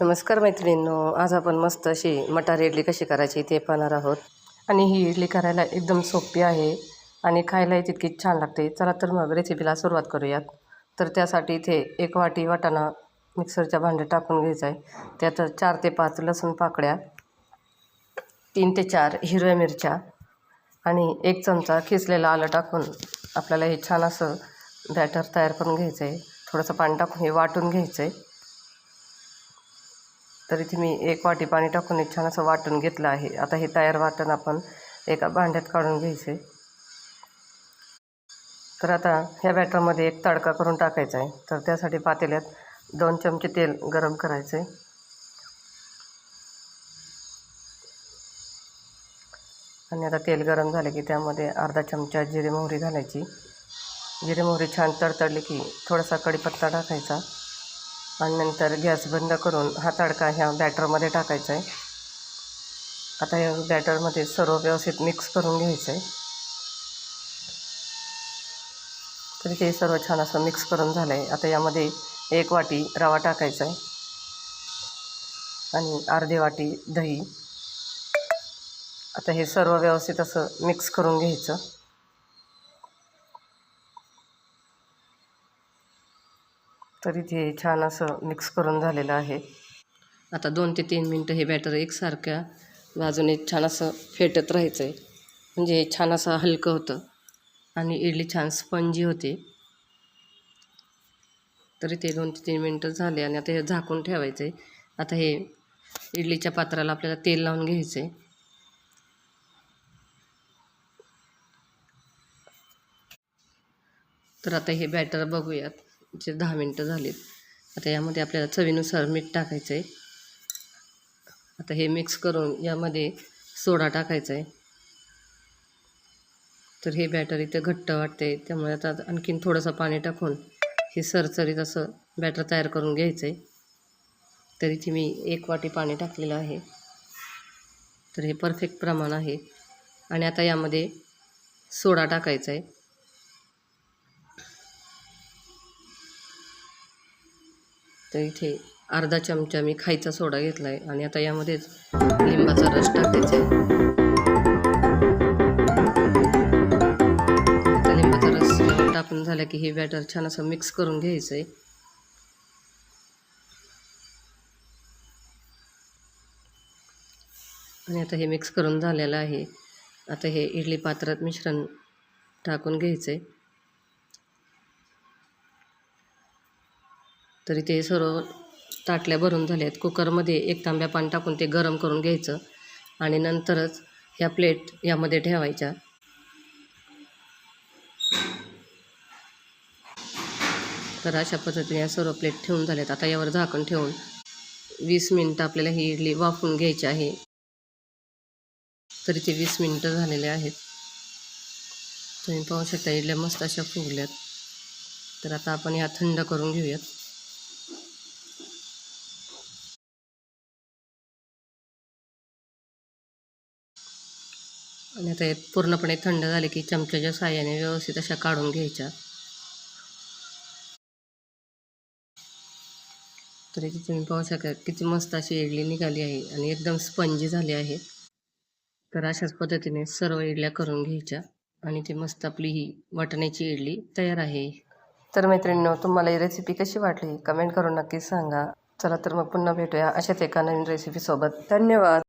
नमस्कार मैत्रिणींनो आज आपण मस्त अशी मटार इडली कशी करायची ते पाहणार आहोत. आणि ही इडली करायला एकदम सोपी आहे आणि खायलाही तितकी छान लागते. चला तर मग रेसिपीला सुरुवात करूयात. तर त्यासाठी इथे एक वाटी वाटाणा मिक्सरच्या भांड्यात टाकून घ्यायचं आहे त्यात चार ते पाच लसूण पाकळ्या तीन ते चार हिरव्या मिरच्या आणि एक चमचा खिसलेलं आलं टाकून आपल्याला हे छान असं बॅटर तयार करून घ्यायचं आहे थोडंसं पाणी टाकून हे वाटून घ्यायचं आहे तर इथे मी एक वाटी पाणी टाकून एक छान असं वाटून घेतलं आहे. आता हे तयार वाटण आपण एका भांड्यात काढून घ्यायचे तर आता ह्या बॅटरमध्ये एक तडका करून टाकायचा आहे तर त्यासाठी पातेल्यात दोन चमचे तेल गरम करायचं आहे आणि आता तेल गरम झाले की त्यामध्ये अर्धा चमचा जिरे मोहरी घालायची. जिरे मोहरी छान तडतडली की थोडासा कढीपत्ता टाकायचा. आणि नंतर गॅस बंद करून हा तडका ह्या बॅटरमध्ये टाकायचा आहे. आता या बॅटरमध्ये सर्व व्यवस्थित मिक्स करून घ्यायचं आहे. तरी ते सर्व छान असं मिक्स करून झालं आहे आता यामध्ये एक वाटी रवा टाकायचा आहे. आणि अर्धी वाटी दही. आता हे सर्व व्यवस्थित असं मिक्स करून घ्यायचं. तरी ते छान असं मिक्स करून झालेलं आहे. आता दोन ते तीन मिनटं हे बॅटर एकसारख्या बाजूने छान असं फेटत राहायचं आहे म्हणजे हे छान असं हलकं होतं. आणि इडली छान स्पंजी होते. तरी ते दोन ते तीन मिनटं झाले आणि आता हे झाकून ठेवायचं आहे आता हे इडलीच्या पात्राला आपल्याला तेल लावून घ्यायचं आहे तर आता हे बॅटर बघूयात. जे दहा मिनटं झालीत आता यामध्ये आपल्याला चवीनुसार मीठ टाकायचं आहे आता हे मिक्स करून यामध्ये सोडा टाकायचा आहे तर हे बॅटर इथे घट्ट वाटते त्यामुळे आता आणखीन थोडंसं पाणी टाकून हे सरसरीत असं बॅटर तयार करून घ्यायचं आहे तर इथे मी एक वाटी पाणी टाकलेलं आहे. तर हे परफेक्ट प्रमाण आहे. आणि आता यामध्ये सोडा टाकायचा आहे तर इथे अर्धा चमचा मी खायचा सोडा घेतला आहे आणि आता यामध्येच लिंबाचा रस टाकायचा आहे. आता लिंबाचा रस टाकून झाला की हे बॅटर छान असं मिक्स करून घ्यायचं आहे आणि आता हे मिक्स करून झालेलं आहे. आता हे इडली पात्रात मिश्रण टाकून घ्यायचं आहे तरी ते सर्व ताटल्या भरून झाल्या आहेत कुकरमध्ये एक तांब्या पाणी टाकून ते गरम करून घ्यायचं आणि नंतरच ह्या प्लेट यामध्ये ठेवायच्या. तर अशा पद्धतीने या सर्व प्लेट ठेवून झाल्यात. आता यावर झाकण ठेवून वीस मिनटं आपल्याला ही इडली वाफून घ्यायची आहे. तरी ते वीस मिनटं झालेले आहेत. तुम्ही पाहू शकता इडल्या मस्त अशा फुगल्यात. तर आता आपण ह्या थंड करून घेऊयात. आणि आता हे पूर्णपणे थंड झाले की चमच्याच्या साह्याने व्यवस्थित अशा काढून घ्यायच्या. तर इथे तुम्ही पाहू शका किती मस्त अशी इडली निघाली आहे आणि एकदम स्पंजी झाली आहे. तर अशाच पद्धतीने सर्व इडल्या करून घ्यायच्या आणि ती मस्त आपली ही वाटण्याची इडली तयार आहे. तर मैत्रिणींनो तुम्हाला ही रेसिपी कशी वाटली? कमेंट करून नक्कीच सांगा. चला तर मग पुन्हा भेटूया अशाच एका नवीन रेसिपीसोबत धन्यवाद!